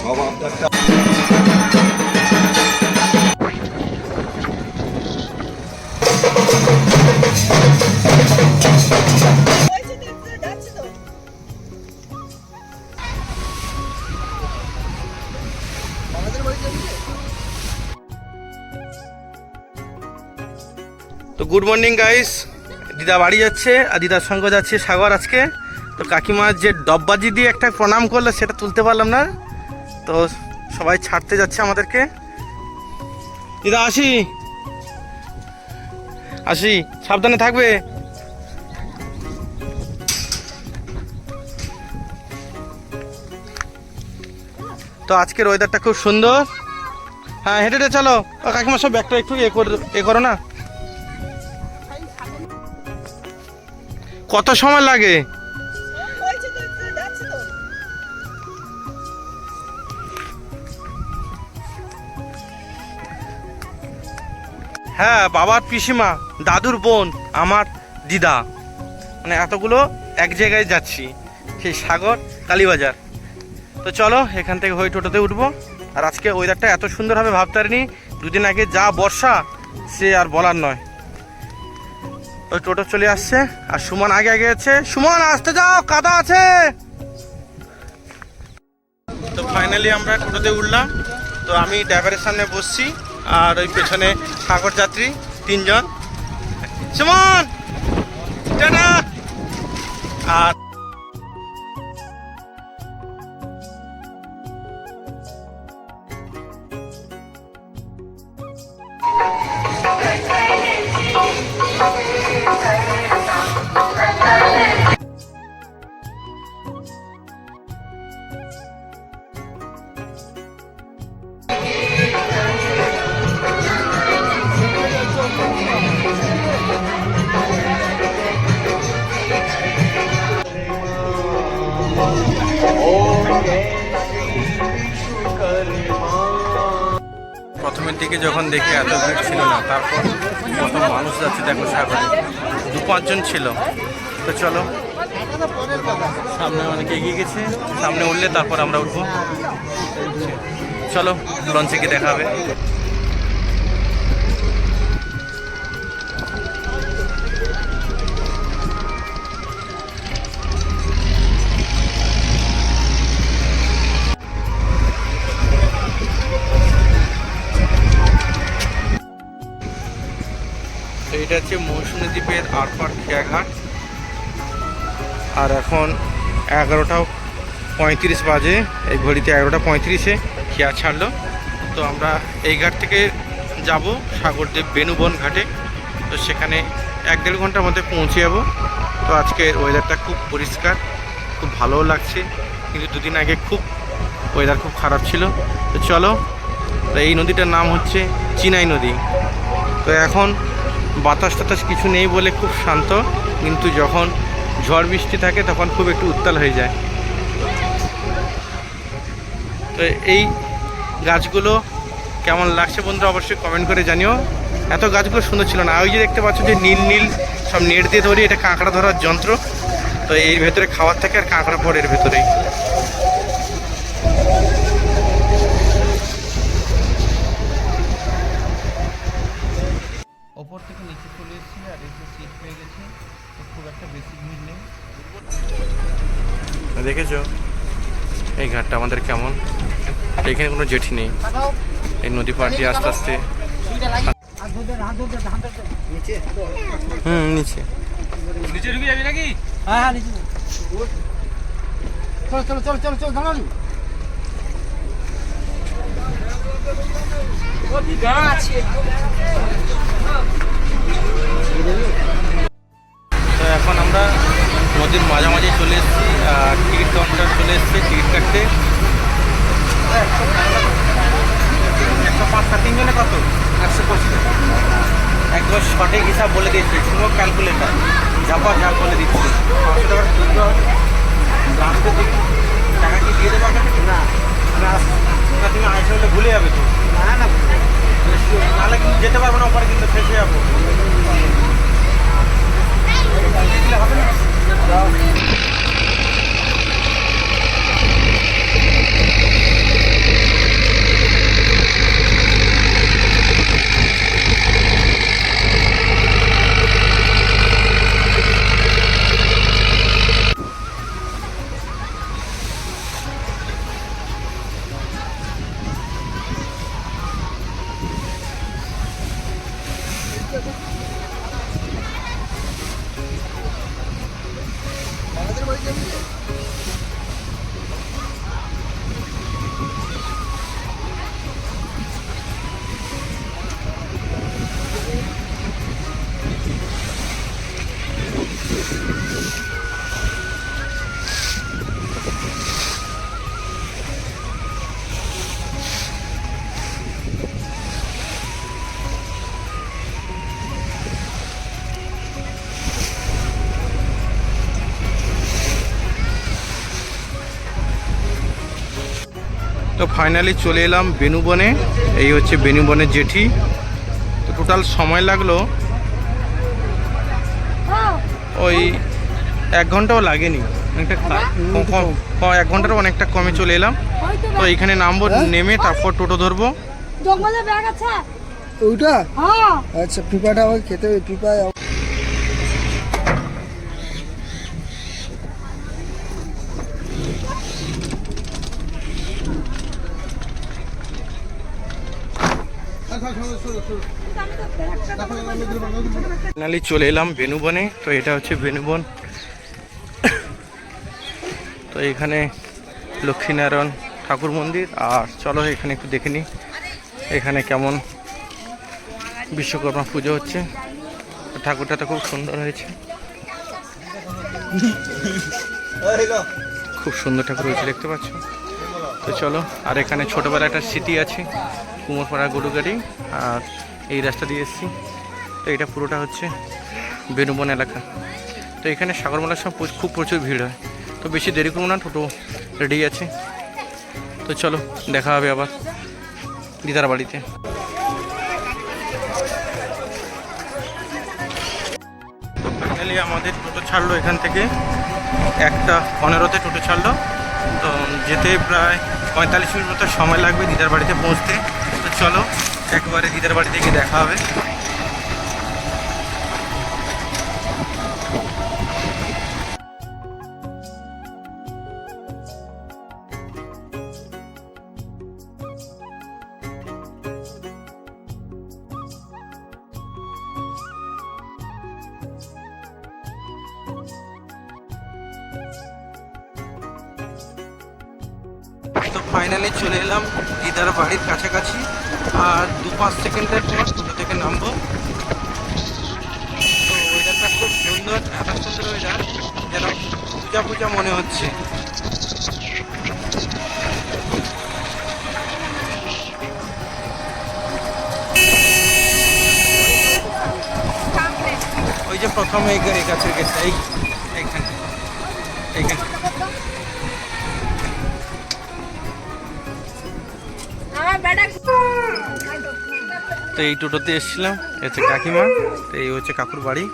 সব আপনারটা তো গুড মর্নিং গাইস। দিদা বাড়ি যাচ্ছে, আর দিদার সঙ্গে যাচ্ছে সাগর আজকে। তো কাকিমা যে ডববাজি দিয়ে একটা প্রণাম করল, সেটা তুলতে পারলাম না। তো সবাই ছাড়তে যাচ্ছে আমাদেরকে। দিদা, আসি। আসি, সাবধানে থাকবে। তো আজকের ওয়েদারটা খুব সুন্দর। হ্যাঁ হেঁটে হেঁটে চলো। কাকিমা সব ব্যাগটা একটু এ করো না। কত সময় লাগে? হ্যাঁ বাবার পিসিমা, দাদুর বোন, আমার দিদা। মানে এতগুলো এক জায়গায় যাচ্ছি, সেই সাগর কালীবাজার। তো চলো, এখান থেকে হয়ে টোটোতে উঠবো। আর আজকে ওয়েদারটা এত সুন্দর হবে ভাবতে পারিনি, দুদিন আগে যা বর্ষা, সে আর বলার নয়। ওই টোটো চলে আসছে, আর সুমন আগে আগে আছে। সুমন, আসতে যাও কাদা আছে। তো ফাইনালি আমরা টোটোতে উঠলাম। তো আমি ড্রাইভারের সামনে বসছি, আর ওই পেছনে সাগর যাত্রী তিনজন। সুমন আর প্রথমের দিকে যখন দেখি এত ভিড় ছিল না, তারপর কত মানুষ যাচ্ছে দেখো সাগরে। দু পাঁচজন ছিল। তো চলো, সামনে অনেকে এগিয়ে গেছে, সামনে উঠলে তারপর আমরা উঠবো। চলো, লঞ্চে গিয়ে দেখা হবে। এটা হচ্ছে মৌসুমী দ্বীপের আরপার খেয়াঘাট। আর এখন এগারোটা পঁয়ত্রিশ বাজে, এই ঘড়িতে এগারোটা পঁয়ত্রিশে খেয়া ছাড়লো। তো আমরা এই ঘাট থেকে যাব সাগরদ্বীপ বেনুবন ঘাটে। তো সেখানে এক দেড় ঘণ্টার মধ্যে পৌঁছে যাব। তো আজকের ওয়েদারটা খুব পরিষ্কার, খুব ভালোও লাগছে। কিন্তু দুদিন আগে খুব ওয়েদার খুব খারাপ ছিল। তো চলো, এই নদীটার নাম হচ্ছে চিনাই নদী। তো এখন বাতাস টাতাস কিছু নেই বলে খুব শান্ত, কিন্তু যখন ঝড় বৃষ্টি থাকে তখন খুব একটু উত্তাল হয়ে যায়। তো এই গাছগুলো কেমন লাগছে বন্ধুরা অবশ্যই কমেন্ট করে জানিও। এত গাছগুলো সুন্দর ছিল না। ওই যে দেখতে পাচ্ছ যে নীল নীল সব নেট দিয়ে ধরি এটা কাঁকড়া ধরার যন্ত্র। তো এর ভেতরে খাওয়ার থাকে আর কাঁকড়া পড়ে এর ভেতরেই ওপর থেকে নিচে চলে এসেছি আর এসে সিট পেয়ে গেছি তো খুব একটা বেশি ভিড় নেই দেখেছ? এই ঘাটটা আমাদের কেমন? এখানে কোনো জেঠি নেই। এই নদী পাড় দিয়ে আস্তে আস্তে। হুম নিচে। নিচে ঢুকে যাবি নাকি? তো এখন আমরা নদীর মাঝামাঝি চলে এসেছি আর টিকিট কাউন্টার চলে এসেছি টিকিট কাটতে। একশো পাঁচটা তিনজনে কত? একশো পঁচিশ। একবার সঠিক হিসাব বলে দিয়েছে শুনো ক্যালকুলেটার ঝাপা ঝাপ বলে দিচ্ছে। পাঁচশো টাকার হবে। লাস্টের দিকে টাকা কি দিয়ে দেবো আপনাকে? না। না না তুমি আইসে হলে ভুলে যাবে তো। না না নাহলে কিন্তু যেতে পারব না ওপরে কিন্তু ফেসে যাব। তো ফাইনালি চলে এলাম বেনুবনে। এই হচ্ছে বেনুবনের জেঠি। তো টোটাল সময় লাগল ওই এক ঘন্টাও লাগেনি। অনেকটা এক ঘন্টারও অনেকটা কমে চলে এলাম। তো এখানে নামবো নেমে তারপর টোটো ধরবো। জঙ্গলে ব্যাগ আছে? ওইটা? হ্যাঁ। আচ্ছা পিপাটা আমাকে খেতে হবে পিপা ফাইনালি চলে এলাম বেনুবনে। তো এটা হচ্ছে বেনুবন। তো এখানে লক্ষ্মীনারায়ণ ঠাকুর মন্দির। আর চলো এখানে একটু দেখে এখানে কেমন বিশ্বকর্মা পুজো হচ্ছে। ঠাকুরটা তো খুব সুন্দর হয়েছে। খুব সুন্দর ঠাকুর হয়েছে, দেখতে পাচ্ছ? তো চলো, আর এখানে ছোটোবেলা একটা স্মৃতি আছে। কুমোরপাড়া গরু গাড়ি আর এই রাস্তা দিয়ে এসেছি। তো এটা পুরোটা হচ্ছে বেনুবন এলাকা। তো এখানে সাগরমেলার সময় খুব প্রচুর ভিড় হয়। তো বেশি দেরি করব না, টোটো রেডি আছে। তো চলো, দেখা হবে আবার দিদার বাড়িতে। আমাদের টোটো ছাড়লো এখান থেকে। একটা পনেরোতে টোটো ছাড়লো। তো যেতে প্রায় পঁয়তাল্লিশ মিনিট মতো সময় লাগবে দিদার বাড়িতে পৌঁছতে। তো চলো, একবারে দিদার বাড়িতে গিয়ে দেখা হবে। ফাইনালি চলে এলাম দিদার বাড়ির কাছাকাছি। আর দু পাঁচ সেকেন্ডের পর টোটো থেকে নামবো? তো ওয়েদারটা খুব সুন্দর এত সুন্দর ওয়েদার যেন পূজা পূজা মনে হচ্ছে। ওই যে প্রথম এই গাছের গেছে এইখানে এইখানে। তো এই টোটোতে এসেছিলাম এ হচ্ছে কাকিমা, তো এই হচ্ছে কাকুর বাড়ি।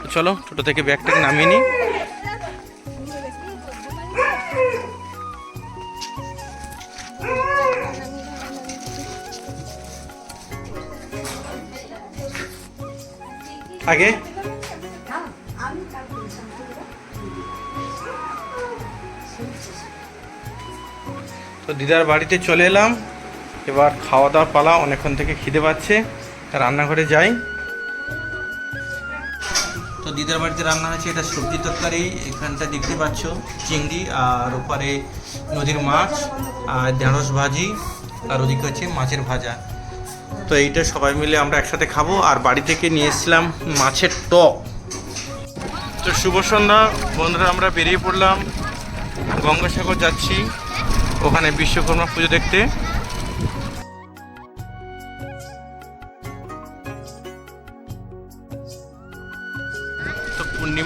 তো চলো, টোটো থেকে ব্যাগটাকে নামিয়ে নিই। আগে? তো দিদার বাড়িতে চলে এলাম। এবার খাওয়া দাওয়ার পালা অনেকক্ষণ থেকে খিদে পাচ্ছে। রান্নাঘরে যাই। তো দিদার বাড়িতে রান্না হয়েছে, এটা সবজি তরকারি, এখানটা দেখতে পাচ্ছ, চিংড়ি আর ওপারে নদীর মাছ আর ঢেঁড়স ভাজি, আর ওদিকে হচ্ছে মাছের ভাজা। তো এইটা সবাই মিলে আমরা একসাথে খাব, আর বাড়ি থেকে নিয়ে এসেছিলাম মাছের টক। তো শুভ সন্ধ্যা, বন্ধুরা, আমরা বেরিয়ে পড়লাম, গঙ্গাসাগর যাচ্ছি, ওখানে বিশ্বকর্মা পুজো দেখতে।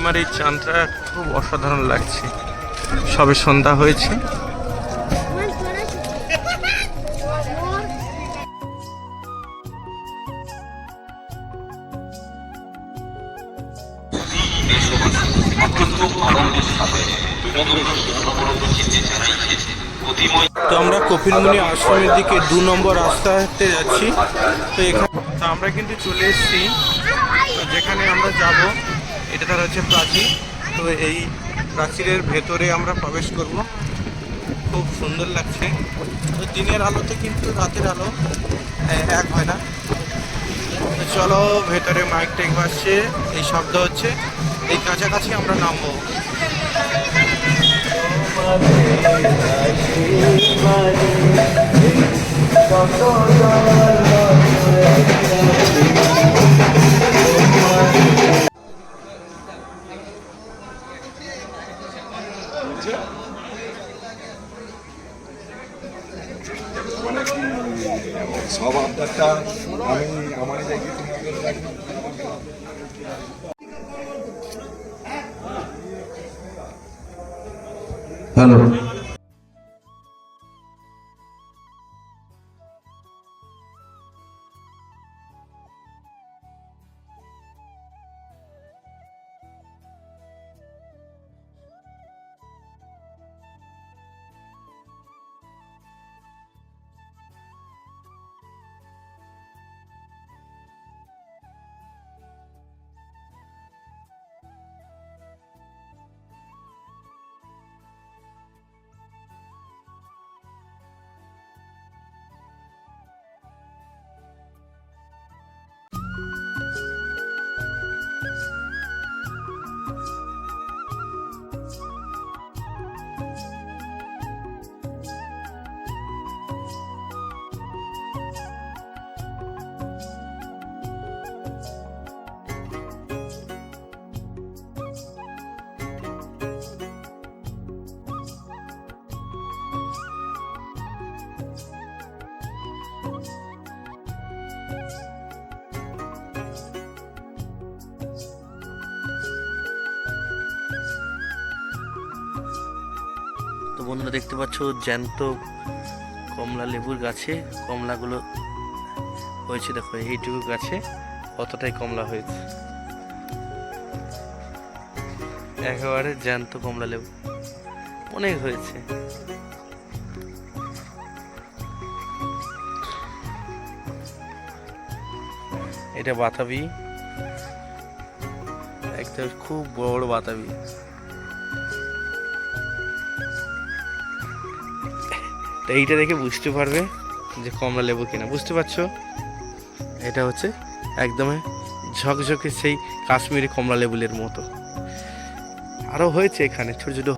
পূর্ণিমার এই চাঁদটা খুব অসাধারণ লাগছে। সবে সন্ধ্যা হয়েছে। তো আমরা কপিলমুনি আশ্রমের দিকে দু নম্বর রাস্তাতে যাচ্ছি। তো এখানে আমরা কিন্তু চলে এসেছি। যেখানে আমরা যাব এটা তার হচ্ছে প্রাচীর। তো এই প্রাচীরের ভেতরে আমরা প্রবেশ করব। খুব সুন্দর লাগছে। তো দিনের আলোতে কিন্তু রাতের আলো এ- এক হয় না। চলো, ভেতরে মাইক টেক বাজছে এই শব্দ হচ্ছে। এই কাছাকাছি আমরা নামবো। সব আবদারটা আমি আমার হ্যালো। বন্ধুরা দেখতে পাচ্ছ, জ্যান্ত কমলা লেবুর গাছে কমলাগুলো হয়েছে, দেখো, এইটুকু গাছে কতটাই কমলা হয়েছে। একেবারে জ্যান্ত কমলা লেবু, অনেক হয়েছে। এটা বাতাবি, একটা খুব বড় বড় বাতাবি। তো এইটা দেখে বুঝতে পারবে যে কমলা লেবু কিনা। বুঝতে পারছ? এটা হচ্ছে একদমই ঝকঝকে সেই কাশ্মীরি কমলা লেবুলের মতো। আরও হয়েছে এখানে ছোটো ছোটো।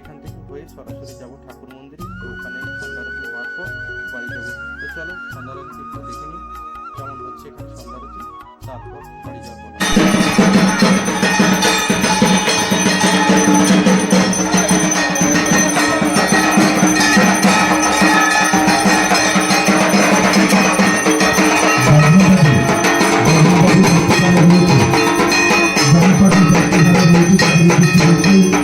এখান থেকে হয়ে সরাসরি যাব ঠাকুর মন্দিরে ওখানে সন্ধ্যারতি বাড়ি যাব। তো চলো সন্ধ্যারতি একটু দেখে নিই কেমন হচ্ছে এখানে সন্ধ্যারতি তারপর বাড়ি যাব। আমাদের